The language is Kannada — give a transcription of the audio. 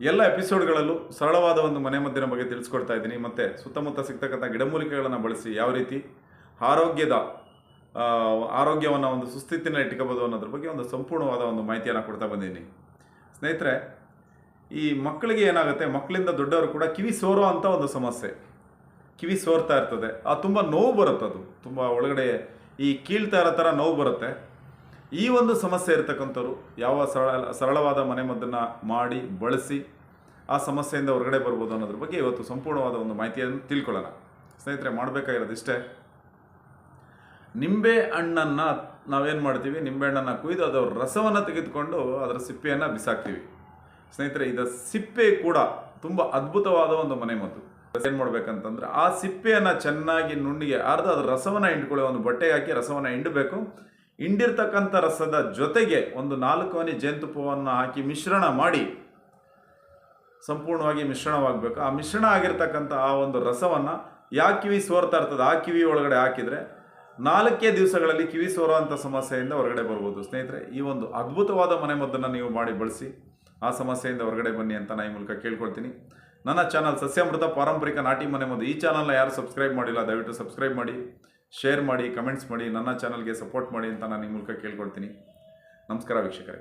ಎಲ್ಲ ಎಪಿಸೋಡ್ಗಳಲ್ಲೂ ಸರಳವಾದ ಒಂದು ಮನೆ ಮದ್ದಿನ ಬಗ್ಗೆ ತಿಳಿಸ್ಕೊಡ್ತಾ ಇದ್ದೀನಿ. ಮತ್ತು ಸುತ್ತಮುತ್ತ ಸಿಗ್ತಕ್ಕಂಥ ಗಿಡಮೂಲಿಕೆಗಳನ್ನು ಬಳಸಿ ಯಾವ ರೀತಿ ಆರೋಗ್ಯದ ಆರೋಗ್ಯವನ್ನು ಒಂದು ಸುಸ್ಥಿತಿನ ಇಟ್ಕೋಬೋದು ಅನ್ನೋದ್ರ ಬಗ್ಗೆ ಒಂದು ಸಂಪೂರ್ಣವಾದ ಒಂದು ಮಾಹಿತಿಯನ್ನು ಕೊಡ್ತಾ ಬಂದಿದ್ದೀನಿ. ಸ್ನೇಹಿತರೆ, ಈ ಮಕ್ಕಳಿಗೆ ಏನಾಗುತ್ತೆ? ಮಕ್ಕಳಿಂದ ದೊಡ್ಡವರು ಕೂಡ ಕಿವಿ ಸೋರೋ ಅಂತ ಒಂದು ಸಮಸ್ಯೆ. ಕಿವಿ ಸೋರ್ತಾ ಇರ್ತದೆ. ಆ, ತುಂಬ ನೋವು ಬರುತ್ತೆ ಅದು ತುಂಬ ಒಳಗಡೆ ಈ ಕೀಳ್ತಾ ಇರೋ ಥರ ನೋವು ಬರುತ್ತೆ. ಈ ಒಂದು ಸಮಸ್ಯೆ ಇರತಕ್ಕಂಥವ್ರು ಯಾವ ಸರಳ ಸರಳವಾದ ಮನೆಮದ್ದನ್ನು ಮಾಡಿ, ಬಳಸಿ ಆ ಸಮಸ್ಯೆಯಿಂದ ಹೊರಗಡೆ ಬರ್ಬೋದು ಅನ್ನೋದ್ರ ಬಗ್ಗೆ ಇವತ್ತು ಸಂಪೂರ್ಣವಾದ ಒಂದು ಮಾಹಿತಿಯನ್ನು ತಿಳ್ಕೊಳ್ಳೋಣ. ಸ್ನೇಹಿತರೆ ಮಾಡಬೇಕಾಗಿರೋದು ಇಷ್ಟೇ ನಿಂಬೆ ಹಣ್ಣನ್ನು ನಾವೇನು ಮಾಡ್ತೀವಿ? ನಿಂಬೆ ಹಣ್ಣನ್ನು ಕುಯ್ದು ಅದರ ರಸವನ್ನು ತೆಗೆದುಕೊಂಡು ಅದರ ಸಿಪ್ಪೆಯನ್ನು ಬಿಸಾಕ್ತೀವಿ. ಸ್ನೇಹಿತರೆ ಇದರ ಸಿಪ್ಪೆ ಕೂಡ ತುಂಬ ಅದ್ಭುತವಾದ ಒಂದು ಮನೆಮದ್ದು ಏನು ಮಾಡ್ಬೇಕಂತಂದ್ರೆ ಆ ಸಿಪ್ಪೆಯನ್ನು ಚೆನ್ನಾಗಿ ನುಣ್ಣಿಗೆ ಅರ್ಧ ಅದರ ರಸವನ್ನು ಹಿಂಡ್ಕೊಳ್ಳೋ ಒಂದು ಬಟ್ಟೆಗೆ ಹಾಕಿ ರಸವನ್ನು ಹಿಂಡಬೇಕು. ಹಿಂಡಿರ್ತಕ್ಕಂಥ ರಸದ ಜೊತೆಗೆ ಒಂದು ನಾಲ್ಕು ಹನಿ ಜೇನುತುಪ್ಪವನ್ನು ಹಾಕಿ ಮಿಶ್ರಣ ಮಾಡಿ, ಸಂಪೂರ್ಣವಾಗಿ ಮಿಶ್ರಣವಾಗಬೇಕು. ಆ ಮಿಶ್ರಣ ಆಗಿರ್ತಕ್ಕಂಥ ಆ ಒಂದು ರಸವನ್ನು ಯಾ ಕಿವಿ ಸೋರ್ತಾ ಇರ್ತದೆ, ಆ ಕಿವಿ ಒಳಗಡೆ ಹಾಕಿದರೆ ನಾಲ್ಕೇ ದಿವಸಗಳಲ್ಲಿ ಕಿವಿ ಸೋರುವಂಥ ಸಮಸ್ಯೆಯಿಂದ ಹೊರಗಡೆ ಬರ್ಬೋದು. ಸ್ನೇಹಿತರೆ, ಈ ಒಂದು ಅದ್ಭುತವಾದ ಮನೆಮದ್ದನ್ನು ನೀವು ಮಾಡಿ ಬಳಸಿ, ಆ ಸಮಸ್ಯೆಯಿಂದ ಹೊರಗಡೆ ಬನ್ನಿ ಅಂತ ನಾನು ಈ ಮೂಲಕ ಕೇಳ್ಕೊಳ್ತೀನಿ. ನನ್ನ ಚಾನಲ್ ಸಸ್ಯಾಮೃತ ಪಾರಂಪರಿಕ ನಾಟಿ ಮನೆ ಮದ್ದು ಈ ಚಾನಲ್ನ ಯಾರು ಸಬ್ಸ್ಕ್ರೈಬ್ ಮಾಡಿಲ್ಲ, ದಯವಿಟ್ಟು ಸಬ್ಸ್ಕ್ರೈಬ್ ಮಾಡಿ. ಶೇರ್ ಮಾಡಿ ಕಮೆಂಟ್ಸ್ ಮಾಡಿ, ನನ್ನ ಚಾನಲ್ಗೆ ಸಪೋರ್ಟ್ ಮಾಡಿ ಅಂತ ನಾನು ನಿಮ್ಮ ಮೂಲಕ ಕೇಳ್ಕೊಳ್ತೀನಿ. ನಮಸ್ಕಾರ ವೀಕ್ಷಕರೇ.